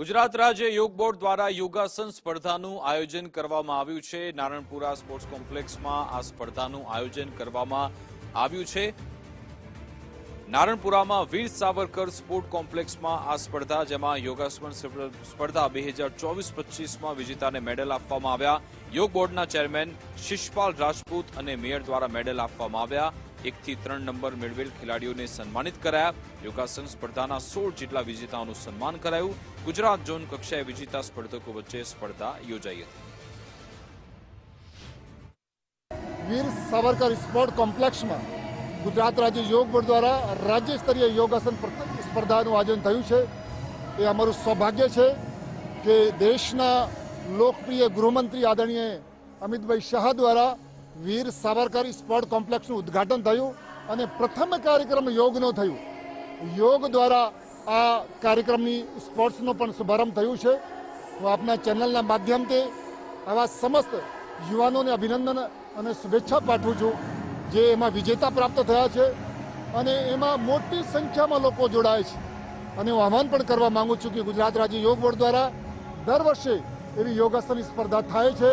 ગુજરાત રાજ્ય યોગ બોર્ડ દ્વારા યોગાસન સ્પર્ધાનું આયોજન કરવામાં આવ્યું છે. નારણપુરા સ્પોર્ટ્સ કોમ્પ્લેક્સમાં આ સ્પર્ધાનું આયોજન કરવામાં આવ્યું છે. નારણપુરામાં વીર સાવરકર સ્પોર્ટ કોમ્પ્લેક્સમાં આ સ્પર્ધા, જેમાં યોગાસન સ્પર્ધા બે હજાર ચોવીસ પચીસમાં વિજેતાને મેડલ આપવામાં આવ્યા. યોગ બોર્ડના ચેરમેન શિષપાલ રાજપૂત અને મેયર દ્વારા મેડલ આપવામાં આવ્યા. એકથી ત્રણ નંબર મેળવેલ ખેલાડીઓને સન્માનિત કરાયા. યોગાસન સ્પર્ધાના સોળ જેટલા વિજેતાઓનું સન્માન કરાયું. ગુજરાત ઝોન કક્ષાએ વિજેતા સ્પર્ધકો વચ્ચે સ્પર્ધા યોજાઈ હતી. વીર સાવરકર સ્પોર્ટ કોમ્પ્લેક્સમાં ગુજરાત રાજ્ય યોગ બોર્ડ દ્વારા રાજ્ય સ્તરીય યોગાસન સ્પર્ધાનું આયોજન થયું છે. એ અમારું સૌભાગ્ય છે કે દેશના લોકપ્રિય ગૃહમંત્રી આદરણીય અમિતભાઈ શાહ દ્વારા વીર સાવરકર સ્પોર્ટ કોમ્પ્લેક્સનું ઉદ્ઘાટન થયું અને પ્રથમ કાર્યક્રમ યોગનો થયું. યોગ દ્વારા આ કાર્યક્રમની સ્પોર્ટ્સનો પણ શુભારંભ થયું છે. હું આપના ચેનલના માધ્યમથી આવા સમસ્ત યુવાનોને અભિનંદન અને શુભેચ્છા પાઠવું છું જે એમાં વિજેતા પ્રાપ્ત થયા છે અને એમાં મોટી સંખ્યામાં લોકો જોડાય છે. અને હું આહવાન પણ કરવા માંગુ છું કે ગુજરાત રાજ્ય યોગ બોર્ડ દ્વારા દર વર્ષે એવી યોગાસનની સ્પર્ધા થાય છે.